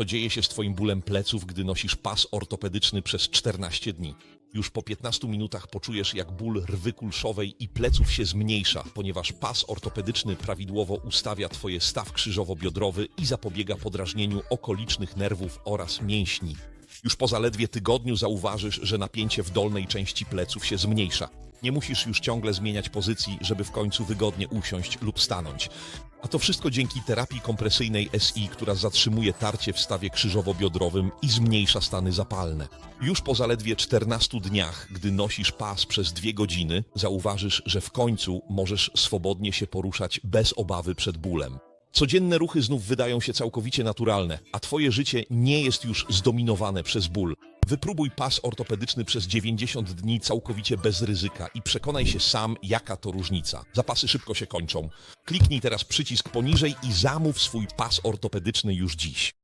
To dzieje się z twoim bólem pleców, gdy nosisz pas ortopedyczny przez 14 dni. Już po 15 minutach poczujesz, jak ból rwy kulszowej i pleców się zmniejsza, ponieważ pas ortopedyczny prawidłowo ustawia twoje staw krzyżowo-biodrowy i zapobiega podrażnieniu okolicznych nerwów oraz mięśni. Już po zaledwie tygodniu zauważysz, że napięcie w dolnej części pleców się zmniejsza. Nie musisz już ciągle zmieniać pozycji, żeby w końcu wygodnie usiąść lub stanąć. A to wszystko dzięki terapii kompresyjnej SI, która zatrzymuje tarcie w stawie krzyżowo-biodrowym i zmniejsza stany zapalne. Już po zaledwie 14 dniach, gdy nosisz pas przez dwie godziny, zauważysz, że w końcu możesz swobodnie się poruszać bez obawy przed bólem. Codzienne ruchy znów wydają się całkowicie naturalne, a twoje życie nie jest już zdominowane przez ból. Wypróbuj pas ortopedyczny przez 90 dni całkowicie bez ryzyka i przekonaj się sam, jaka to różnica. Zapasy szybko się kończą. Kliknij teraz przycisk poniżej i zamów swój pas ortopedyczny już dziś.